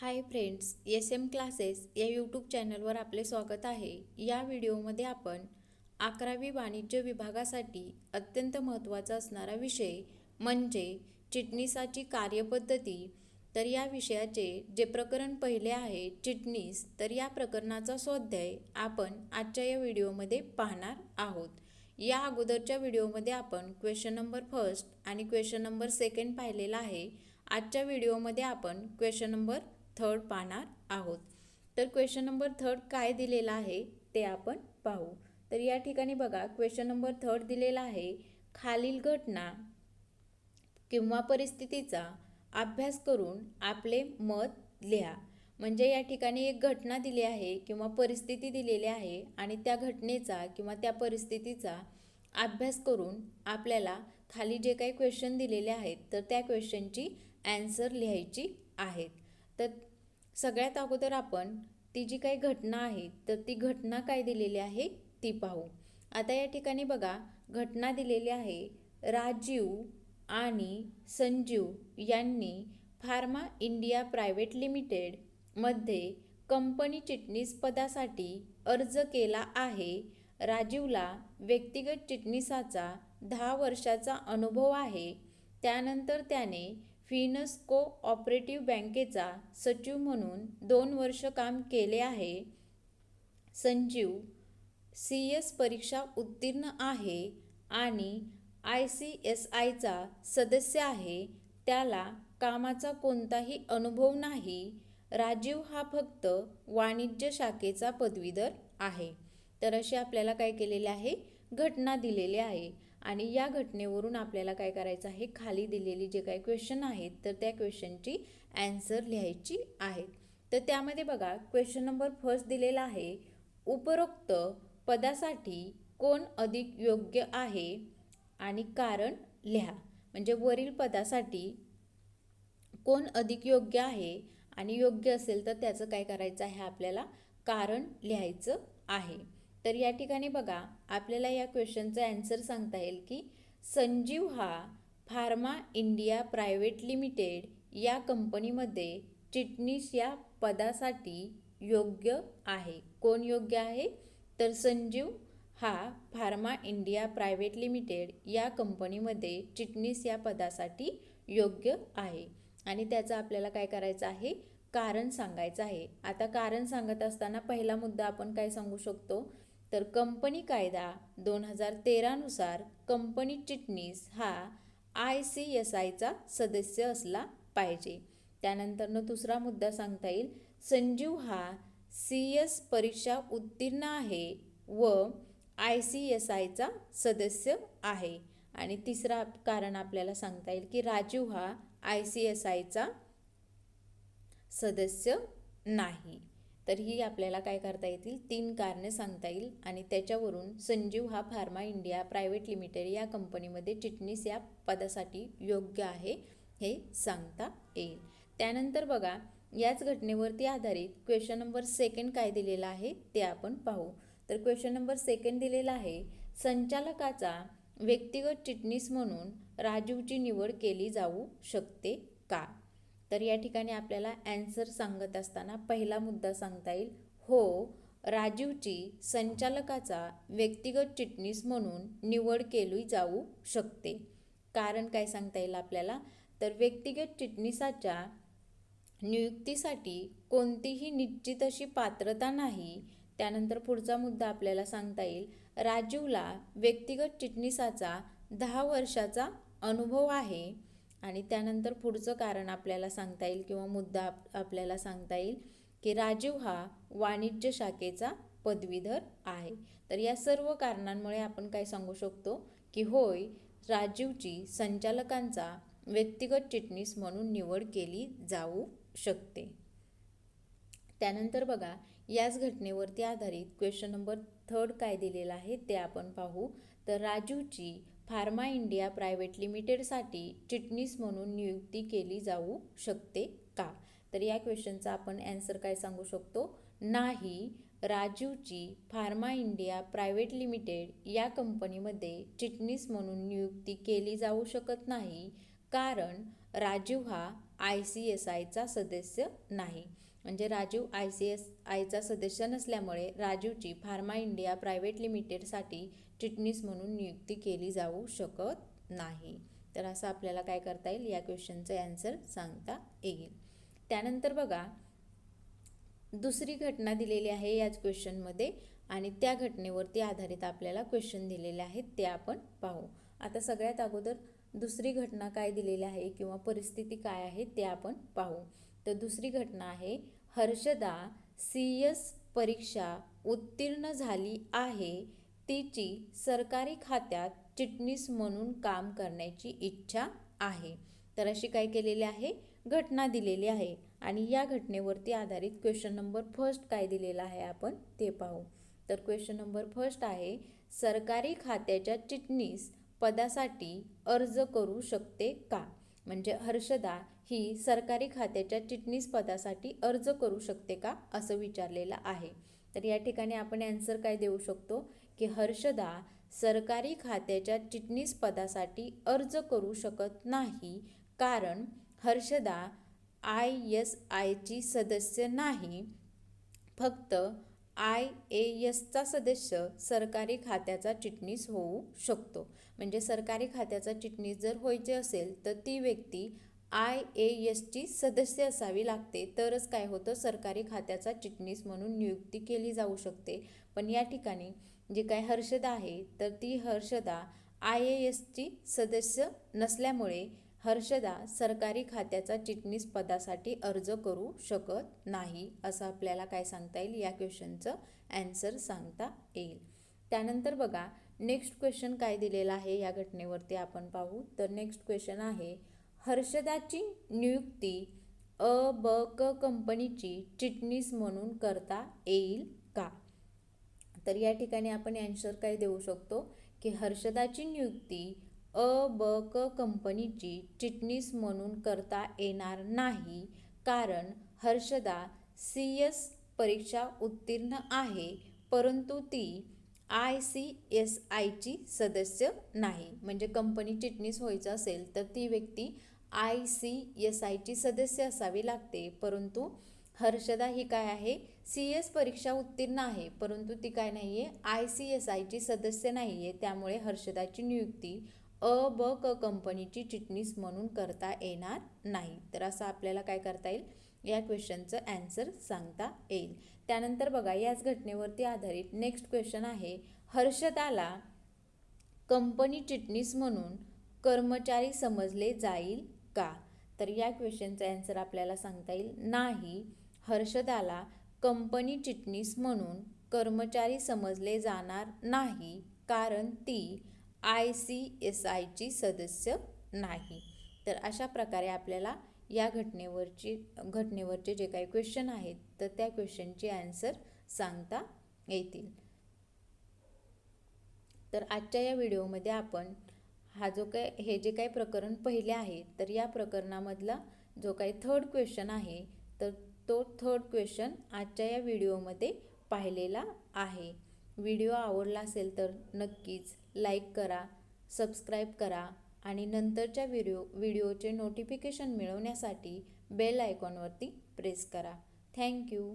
Hi friends S M classes या YouTube चॅनलवर आपले स्वागत आहे. या व्हिडिओमध्ये आपण अकरावी वाणिज्य विभागासाठी अत्यंत महत्त्वाचा असणारा विषय म्हणजे चिटणीसाची कार्यपद्धती. तर या विषयाचे जे प्रकरण पहिले आहे चिटणीस तर या प्रकरणाचा स्वाध्याय आपण आजच्या या व्हिडिओमध्ये पाहणार आहोत. या अगोदरच्या व्हिडिओमध्ये आपण क्वेश्चन नंबर फर्स्ट आणि क्वेश्चन नंबर सेकंड पाहिलेला आहे. आजच्या व्हिडिओमध्ये आपण क्वेश्चन नंबर थर्ड पाहणार आहोत. तर क्वेश्चन नंबर थर्ड काय दिलेला आहे ते आपण पाहू. तर या ठिकाणी बघा क्वेश्चन नंबर थर्ड दिलेला आहे खालील घटना किंवा परिस्थितीचा अभ्यास करून आपले मत लिहा. म्हणजे या ठिकाणी एक घटना दिली आहे किंवा परिस्थिती दिलेली आहे आणि त्या घटनेचा किंवा त्या परिस्थितीचा अभ्यास करून आपल्याला खाली जे काही क्वेश्चन दिलेले आहेत तर त्या क्वेश्चनची ॲन्सर लिहायची आहेत. तर सगळ्यात अगोदर आपण ती जी काही घटना आहे तर ती घटना काय दिलेली आहे ती पाहू. आता या ठिकाणी बघा घटना दिलेली आहे राजीव आणि संजीव यांनी फार्मा इंडिया प्रायव्हेट लिमिटेडमध्ये कंपनी चिटणीस पदासाठी अर्ज केला आहे. राजीवला व्यक्तिगत चिटणीसाचा दहा वर्षाचा अनुभव आहे. त्यानंतर त्याने फिनस ऑपरेटिव्ह बँकेचा सचिव म्हणून दोन वर्ष काम केले आहे. संजीव सी एस परीक्षा उत्तीर्ण आहे आणि आय सी एस आयचा सदस्य आहे. त्याला कामाचा कोणताही अनुभव नाही. राजीव हा फक्त वाणिज्य शाखेचा पदवीधर आहे. तर असे आपल्याला काय केलेले आहे? घटना दिलेली आहे. आणि या घटनेवरून आपल्याला काय करायचं आहे? खाली दिलेली जे काही क्वेश्चन आहेत तर त्या क्वेश्चनची ॲन्सर लिहायची आहेत तर त्यामध्ये बघा क्वेश्चन नंबर फर्स्ट दिलेला आहे उपरोक्त पदासाठी कोण अधिक योग्य आहे? आणि कारण लिहा. म्हणजे वरील पदासाठी कोण अधिक योग्य आहे आणि योग्य असेल तर त्याचं काय करायचं आहे? आपल्याला कारण लिहायचं आहे. तर या ठिकाणी बघा आपल्याला या क्वेश्चनचा ॲन्सर सांगता येईल की संजीव हा फार्मा इंडिया प्रायव्हेट लिमिटेड या कंपनीमध्ये चिटणीस या पदासाठी योग्य आहे. कोण योग्य आहे? तर संजीव हा फार्मा इंडिया प्रायव्हेट लिमिटेड या कंपनीमध्ये चिटणीस या पदासाठी योग्य आहे. आणि त्याचं आपल्याला काय करायचं आहे? कारण सांगायचं आहे. आता कारण सांगत असताना पहिला मुद्दा आपण काय सांगू शकतो? तर कंपनी कायदा दोन हजार तेरानुसार कंपनी चिटणीस हा आय सी एस आयचा सदस्य असला पाहिजे. त्यानंतरनं दुसरा मुद्दा सांगता येईल. संजीव हा सी एस परीक्षा उत्तीर्ण आहे व आय सी एस आयचा सदस्य आहे. आणि तिसरा कारण आपल्याला सांगता येईल की राजीव हा आय सी एस आयचा सदस्य नाही. तर ही आपल्याला काय करता येतील? तीन कारणे सांगता येईल आणि त्याच्यावरून संजीव हा फार्मा इंडिया प्रायव्हेट लिमिटेड या कंपनीमध्ये चिटणीस या पदासाठी योग्य आहे हे सांगता येईल. त्यानंतर बघा याच घटनेवरती आधारित क्वेश्चन नंबर सेकंड काय दिलेला आहे ते आपण पाहू. तर क्वेश्चन नंबर सेकंड दिलेला आहे संचालकाचा व्यक्तिगत चिटणीस म्हणून राजीवची निवड केली जाऊ शकते का? तर या ठिकाणी आपल्याला ॲन्सर सांगत असताना पहिला मुद्दा सांगता येईल. हो राजीवची संचालकाचा व्यक्तिगत चिटणीस म्हणून निवड केली जाऊ शकते. कारण काय सांगता येईल आपल्याला? तर व्यक्तिगत चिटणीसाच्या नियुक्तीसाठी कोणतीही निश्चित अशी पात्रता नाही. त्यानंतर पुढचा मुद्दा आपल्याला सांगता येईल. राजीवला व्यक्तिगत चिटणीसाचा दहा वर्षाचा अनुभव आहे. आणि त्यानंतर पुढचं कारण आपल्याला सांगता येईल किंवा मुद्दा आप आपल्याला सांगता येईल की राजीव हा वाणिज्य शाखेचा पदवीधर आहे. तर या सर्व कारणांमुळे आपण काय सांगू शकतो की होय राजीवची संचालकांचा व्यक्तिगत चिटणीस म्हणून निवड केली जाऊ शकते. त्यानंतर बघा याच घटनेवरती आधारित क्वेश्चन नंबर थर्ड काय दिलेला आहे ते आपण पाहू. तर राजूची फार्मा इंडिया प्रायव्हेट लिमिटेडसाठी चिटणीस म्हणून नियुक्ती केली जाऊ शकते का? तर या क्वेश्चनचा आपण ॲन्सर काय सांगू शकतो? नाही राजीवची फार्मा इंडिया प्रायव्हेट लिमिटेड या कंपनीमध्ये चिटणीस म्हणून नियुक्ती केली जाऊ शकत नाही कारण राजीव हा आय सी एस आयचा सदस्य नाही. म्हणजे राजीव आय सी एस आयचा सदस्य नसल्यामुळे राजीवची फार्मा इंडिया प्रायव्हेट लिमिटेडसाठी चिटणीस म्हणून नियुक्ती केली जाऊ शकत नाही. तर असं आपल्याला काय करता येईल? या क्वेश्चनचं ॲन्सर सांगता येईल. त्यानंतर बघा दुसरी घटना दिलेली आहे याच क्वेश्चनमध्ये आणि त्या घटनेवरती आधारित आपल्याला क्वेश्चन दिलेले आहेत ते आपण पाहू. आता सगळ्यात अगोदर दुसरी घटना काय दिलेली आहे किंवा परिस्थिती काय आहे ते आपण पाहू. तर दुसरी घटना आहे. हर्षदा सी एस परीक्षा उत्तीर्ण झाली आहे. तिची सरकारी खात्यात चिटणीस म्हणून काम करण्याची इच्छा आहे. तर अशी काय केलेली आहे? घटना दिलेली आहे. आणि या घटनेवरती आधारित क्वेश्चन नंबर फर्स्ट काय दिलेला आहे आपण ते पाहू. तर क्वेश्चन नंबर फर्स्ट आहे सरकारी खात्याच्या चिटणीस पदासाठी अर्ज करू शकते का? म्हणजे हर्षदा ही सरकारी खात्याच्या चिटणीस पदासाठी अर्ज करू शकते का असं विचारलेलं आहे. तर या ठिकाणी आपण ॲन्सर काय देऊ शकतो? की हर्षदा सरकारी खात्याच्या चिटणीस पदासाठी अर्ज करू शकत नाही कारण हर्षदा आय एस आयची सदस्य नाही. फक्त आय ए एसचा सदस्य सरकारी खात्याचा चिटणीस होऊ शकतो. म्हणजे सरकारी खात्याचा चिटणीस जर व्हायचे असेल तर ती व्यक्ती आय ए एसची सदस्य असावी लागते. तरच काय होतं? सरकारी खात्याचा चिटणीस म्हणून नियुक्ती केली जाऊ शकते. पण या ठिकाणी जी काय हर्षदा आहे तर ती हर्षदा आय ए एसची सदस्य नसल्यामुळे हर्षदा सरकारी खात्याचा चिटणीस पदासाठी अर्ज करू शकत नाही असं आपल्याला काय सांगता येईल? या क्वेश्चनचं ॲन्सर सांगता येईल. त्यानंतर बघा नेक्स्ट क्वेश्चन काय दिलेलं आहे या घटनेवरती आपण पाहू. तर नेक्स्ट क्वेश्चन आहे हर्षदाची नियुक्ती अ ब क कंपनीची चिटणीस म्हणून करता येईल का? तर या ठिकाणी आपण ॲन्सर काय देऊ शकतो की हर्षदाची नियुक्ती अ ब क कंपनीची चिटणीस म्हणून करता येणार नाही कारण हर्षदा सी एस परीक्षा उत्तीर्ण आहे परंतु ती आय सी एस आयची सदस्य नाही. म्हणजे कंपनी चिटणीस व्हायचं असेल तर ती व्यक्ती आय सी एस आयची सदस्य असावी लागते. परंतु हर्षदा ही काय आहे? सी एस परीक्षा उत्तीर्ण आहे परंतु ती काय नाही आहे आय सी एस आयची सदस्य नाही आहे त्यामुळे हर्षदाची नियुक्ती अ ब क कंपनीची चिटणीस म्हणून करता येणार नाही. तर असं आपल्याला काय करता येईल? या क्वेश्चनचं ॲन्सर सांगता येईल. त्यानंतर बघा याच घटनेवरती आधारित नेक्स्ट क्वेश्चन आहे. हर्षदाला कंपनी चिटणीस म्हणून कर्मचारी समजले जाईल का? तर या क्वेश्चनचं ॲन्सर आपल्याला सांगता येईल. नाही हर्षदाला कंपनी चिटणीस म्हणून कर्मचारी समजले जाणार नाही कारण ती आय सी एस आयची सदस्य नाही. तर अशा प्रकारे आपल्याला या घटनेवरची घटनेवरचे जे काही क्वेश्चन आहेत तर त्या क्वेश्चनचे ॲन्सर सांगता येतील. तर आजच्या या व्हिडिओमध्ये आपण हा जो काय हे जे काही प्रकरण पहिले आहे तर या प्रकरणामधला जो काही थर्ड क्वेश्चन आहे तर तो थर्ड क्वेश्चन आजच्या या व्हिडिओमध्ये पाहिलेला आहे. व्हिडिओ आवडला असेल तर नक्कीच लाईक करा सबस्क्राईब करा. आणि नंतरच्या व्हिडिओ व्हिडिओचे नोटिफिकेशन मिळवण्यासाठी बेल आयकॉनवरती प्रेस करा. Thank you